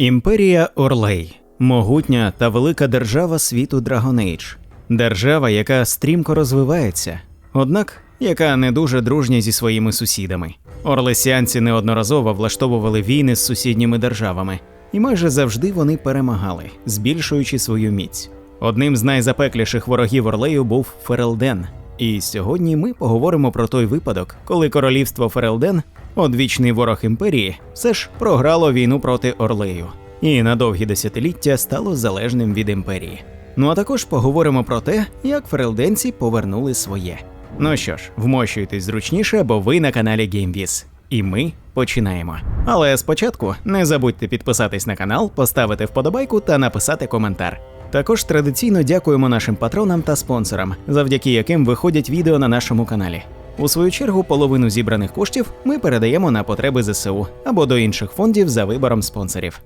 Імперія Орлей могутня та велика держава світу Драгонейдж. Держава, яка стрімко розвивається, однак яка не дуже дружня зі своїми сусідами. Орлесіанці неодноразово влаштовували війни з сусідніми державами, і майже завжди вони перемагали, збільшуючи свою міць. Одним з найзапекліших ворогів Орлею був Ферелден. І сьогодні ми поговоримо про той випадок, коли королівство Ферелден, одвічний ворог імперії, все ж програло війну проти Орлею і на довгі десятиліття стало залежним від імперії. Ну а також поговоримо про те, як ферелденці повернули своє. Ну що ж, вмощуйтесь зручніше, бо ви на каналі GameViz. І ми починаємо. Але спочатку не забудьте підписатись на канал, поставити вподобайку та написати коментар. Також традиційно дякуємо нашим патронам та спонсорам, завдяки яким виходять відео на нашому каналі. У свою чергу, половину зібраних коштів ми передаємо на потреби ЗСУ або до інших фондів за вибором спонсорів.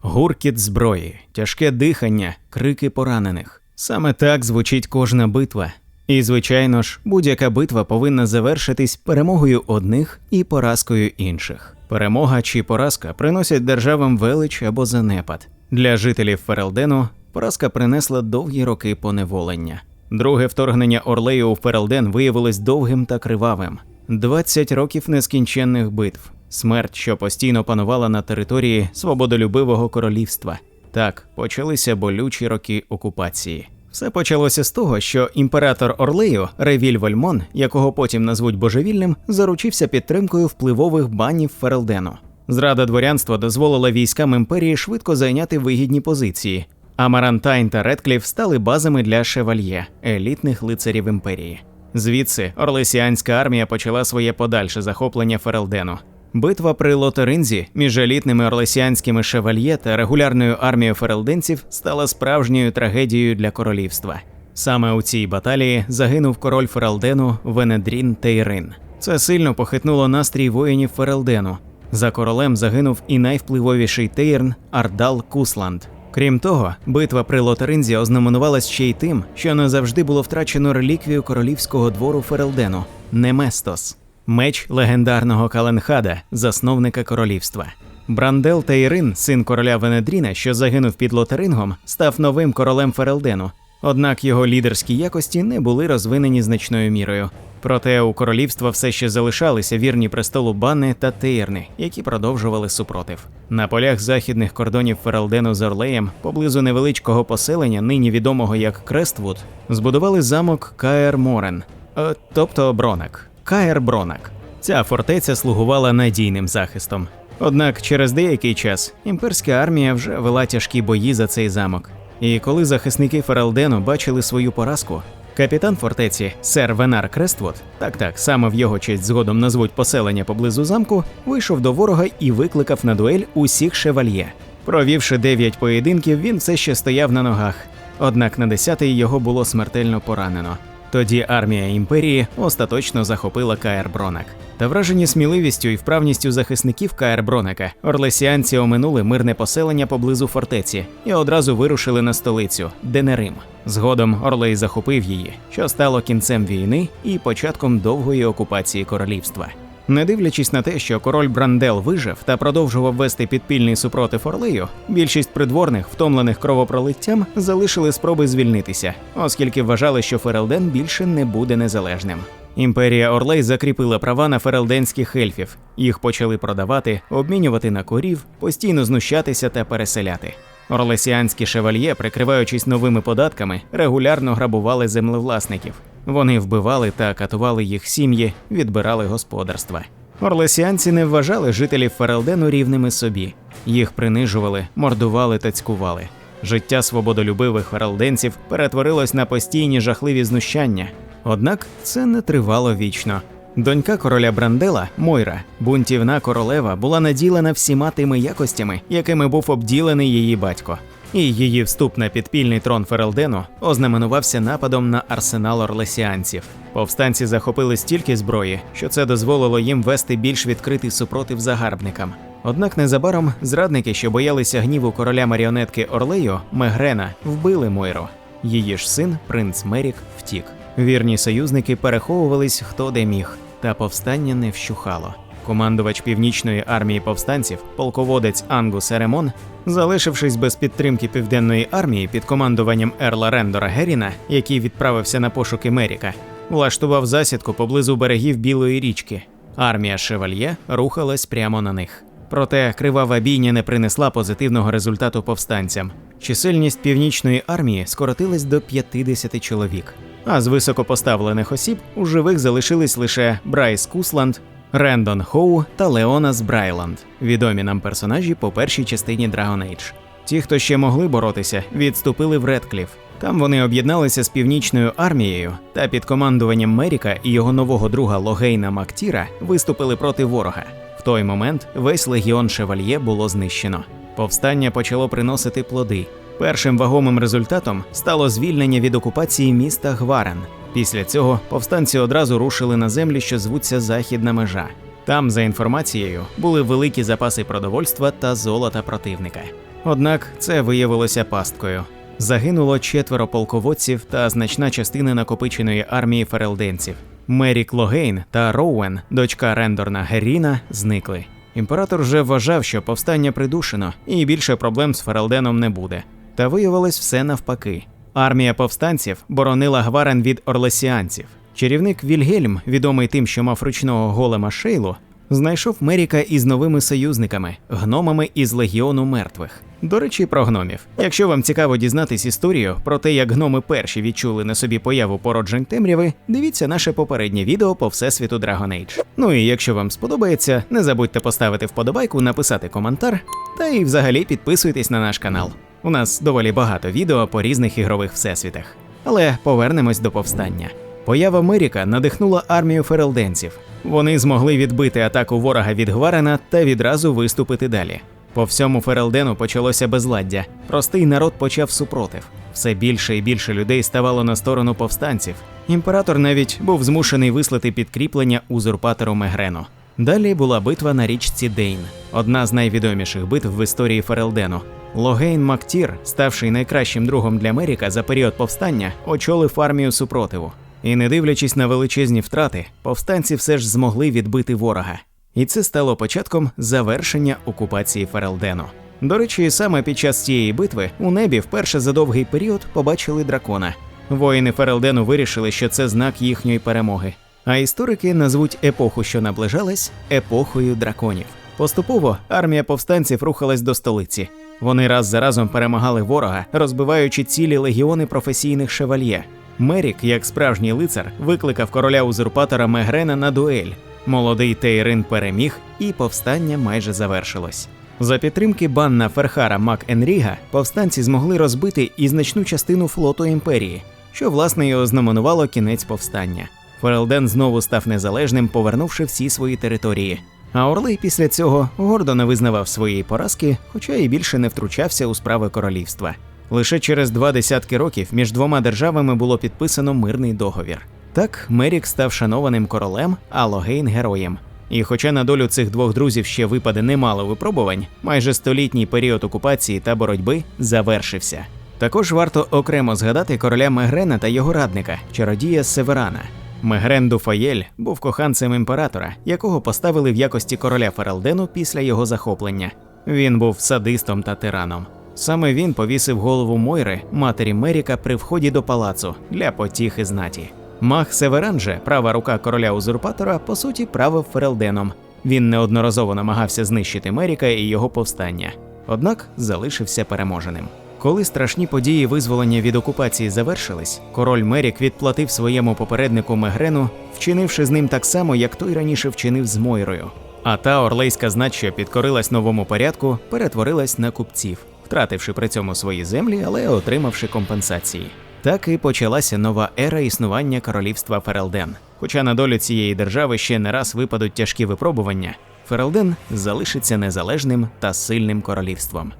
Гуркіт зброї, тяжке дихання, крики поранених. Саме так звучить кожна битва. І, звичайно ж, будь-яка битва повинна завершитись перемогою одних і поразкою інших. Перемога чи поразка приносять державам велич або занепад. Для жителів Ферелдену поразка принесла довгі роки поневолення. Друге вторгнення Орлею у Ферелден виявилось довгим та кривавим. 20 років нескінченних битв, смерть, що постійно панувала на території свободолюбивого королівства. Так почалися болючі роки окупації. Все почалося з того, що імператор Орлею Ревіль Вольмон, якого потім назвуть божевільним, заручився підтримкою впливових банів Ферелдену. Зрада дворянства дозволила військам імперії швидко зайняти вигідні позиції. А Марантайн та Редкліф стали базами для шевальє, елітних лицарів імперії. Звідси Орлесіанська армія почала своє подальше захоплення Ферелдену. Битва при Лотеринзі між елітними орлесіанськими шевальє та регулярною армією ферелденців стала справжньою трагедією для королівства. Саме у цій баталії загинув король Ферелдену Венедрін Тейрин. Це сильно похитнуло настрій воїнів Ферелдену. За королем загинув і найвпливовіший Тейрн Ардал Кусланд. Крім того, битва при Лотеринзі ознаменувалась ще й тим, що не завжди було втрачено реліквію королівського двору Ферелдену Неместос, меч легендарного Каленхада, засновника королівства. Брандел Тейрин, син короля Венедріна, що загинув під Лотерингом, став новим королем Ферелдену. Однак його лідерські якості не були розвинені значною мірою. Проте у королівства все ще залишалися вірні престолу Бани та Тейрни, які продовжували супротив. На полях західних кордонів Фералдену з Орлеєм, поблизу невеличкого поселення, нині відомого як Крествуд, збудували замок Каер Морен, е, тобто Бронак. Каер Бронак. Ця фортеця слугувала надійним захистом. Однак через деякий час імперська армія вже вела тяжкі бої за цей замок. І коли захисники Фералдену бачили свою поразку, Капітан фортеці сер Венар Крествуд, так так саме в його честь згодом назвуть поселення поблизу замку, вийшов до ворога і викликав на дуель усіх шевальє. Провівши дев'ять поєдинків, він все ще стояв на ногах. Однак на десятий його було смертельно поранено. Тоді армія імперії остаточно захопила Каер Бронак. Та вражені сміливістю і вправністю захисників Каер Бронака, орлесіанці оминули мирне поселення поблизу фортеці і одразу вирушили на столицю Денерим. Згодом Орлей захопив її, що стало кінцем війни і початком довгої окупації королівства. Не дивлячись на те, що король Брандел вижив та продовжував вести підпільний супротив Орлею, більшість придворних, втомлених кровопролиттям, залишили спроби звільнитися, оскільки вважали, що Ферелден більше не буде незалежним. Імперія Орлей закріпила права на ферелденських ельфів. Їх почали продавати, обмінювати на корів, постійно знущатися та переселяти. Орлесіанські шевальє, прикриваючись новими податками, регулярно грабували землевласників. Вони вбивали та катували їх сім'ї, відбирали господарства. Орлесіанці не вважали жителів Ферелдену рівними собі. Їх принижували, мордували та цькували. Життя свободолюбивих ферелденців перетворилось на постійні жахливі знущання. Однак це не тривало вічно. Донька короля Брандела, Мойра, бунтівна королева, була наділена всіма тими якостями, якими був обділений її батько. І її вступ на підпільний трон Ферелдену ознаменувався нападом на арсенал орлесіанців. Повстанці захопили стільки зброї, що це дозволило їм вести більш відкритий супротив загарбникам. Однак незабаром зрадники, що боялися гніву короля маріонетки Орлею, Мегрена, вбили Мойру. Її ж син, принц Мерік, втік. Вірні союзники переховувались хто де міг, та повстання не вщухало. Командувач північної армії повстанців, полководець Ангус Еремон, залишившись без підтримки південної армії під командуванням Ерла Рендора Геріна, який відправився на пошуки Меріка, влаштував засідку поблизу берегів Білої річки. Армія Шевальє рухалась прямо на них. Проте кривава бійня не принесла позитивного результату повстанцям. Чисельність північної армії скоротилась до 50 чоловік. А з високопоставлених осіб у живих залишились лише Брайс Кусланд, Рендон Хоу та Леонас Брайланд, відомі нам персонажі по першій частині Dragon Age. Ті, хто ще могли боротися, відступили в Редкліф. Там вони об'єдналися з північною армією та під командуванням Меріка і його нового друга Логейна Мактіра виступили проти ворога. В той момент весь легіон Шевальє було знищено. Повстання почало приносити плоди. Першим вагомим результатом стало звільнення від окупації міста Гварен. Після цього повстанці одразу рушили на землі, що звуться Західна межа. Там, за інформацією, були великі запаси продовольства та золота противника. Однак це виявилося пасткою. Загинуло четверо полководців та значна частина накопиченої армії ферелденців. Мерік Логейн та Роуен, дочка Рендорна Геріна, зникли. Імператор вже вважав, що повстання придушено, і більше проблем з Ферелденом не буде. Та виявилось все навпаки. Армія повстанців боронила Гварен від орлесіанців. Чарівник Вільгельм, відомий тим, що мав ручного голема Шейлу, знайшов Меріка із новими союзниками, гномами із легіону мертвих. До речі, про гномів. Якщо вам цікаво дізнатись історію про те, як гноми перші відчули на собі появу породжень темряви, дивіться наше попереднє відео по всесвіту Dragon Age. Ну і якщо вам сподобається, не забудьте поставити вподобайку, написати коментар та і взагалі підписуйтесь на наш канал. У нас доволі багато відео по різних ігрових всесвітах. Але повернемось до повстання. Поява Меріка надихнула армію ферелденців. Вони змогли відбити атаку ворога від Гварена та відразу виступити далі. По всьому Ферелдену почалося безладдя. Простий народ почав супротив. Все більше і більше людей ставало на сторону повстанців. Імператор навіть був змушений вислати підкріплення узурпатору Мегрену. Далі була битва на річці Дейн, одна з найвідоміших битв в історії Ферелдену. Логейн Мактір, ставший найкращим другом для Меріка за період повстання, очолив армію супротиву. І не дивлячись на величезні втрати, повстанці все ж змогли відбити ворога. І це стало початком завершення окупації Ферелдену. До речі, саме під час цієї битви у небі вперше за довгий період побачили дракона. Воїни Ферелдену вирішили, що це знак їхньої перемоги. А історики назвуть епоху, що наближалась, епохою драконів. Поступово армія повстанців рухалась до столиці. Вони раз за разом перемагали ворога, розбиваючи цілі легіони професійних шевальє. Мерік, як справжній лицар, викликав короля узурпатора Мегрена на дуель. Молодий Тейрин переміг, і повстання майже завершилось. За підтримки банна Ферхара Мак Енріга повстанці змогли розбити і значну частину флоту імперії, що власне і ознаменувало кінець повстання. Ферелден знову став незалежним, повернувши всі свої території. А Орлей після цього гордо не визнавав своєї поразки, хоча і більше не втручався у справи королівства. Лише через два десятки років між двома державами було підписано мирний договір. Так Мерік став шанованим королем, а Логейн героєм. І хоча на долю цих двох друзів ще випаде немало випробувань, майже столітній період окупації та боротьби завершився. Також варто окремо згадати короля Мегрена та його радника, чародія Северана. Мегрен Дуфаєль був коханцем імператора, якого поставили в якості короля Ферелдену після його захоплення. Він був садистом та тираном. Саме він повісив голову Мойри, матері Меріка, при вході до палацу для потіхи знаті. Мах Северан же, права рука короля узурпатора, по суті, правив Ферелденом. Він неодноразово намагався знищити Меріка і його повстання, однак залишився переможеним. Коли страшні події визволення від окупації завершились, король Мерік відплатив своєму попереднику Мегрену, вчинивши з ним так само, як той раніше вчинив з Мойрою. А та орлейська знать, що підкорилась новому порядку, перетворилась на купців, втративши при цьому свої землі, але отримавши компенсації. Так і почалася нова ера існування королівства Ферелден. Хоча на долю цієї держави ще не раз випадуть тяжкі випробування, Ферелден залишиться незалежним та сильним королівством.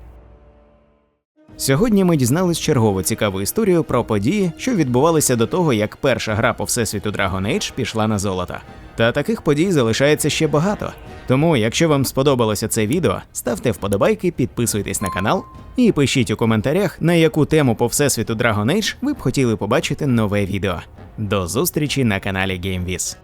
Сьогодні ми дізнались чергову цікаву історію про події, що відбувалися до того, як перша гра по всесвіту Dragon Age пішла на золото. Та таких подій залишається ще багато. Тому, якщо вам сподобалося це відео, ставте вподобайки, підписуйтесь на канал і пишіть у коментарях, на яку тему по всесвіту Dragon Age ви б хотіли побачити нове відео. До зустрічі на каналі GameViz.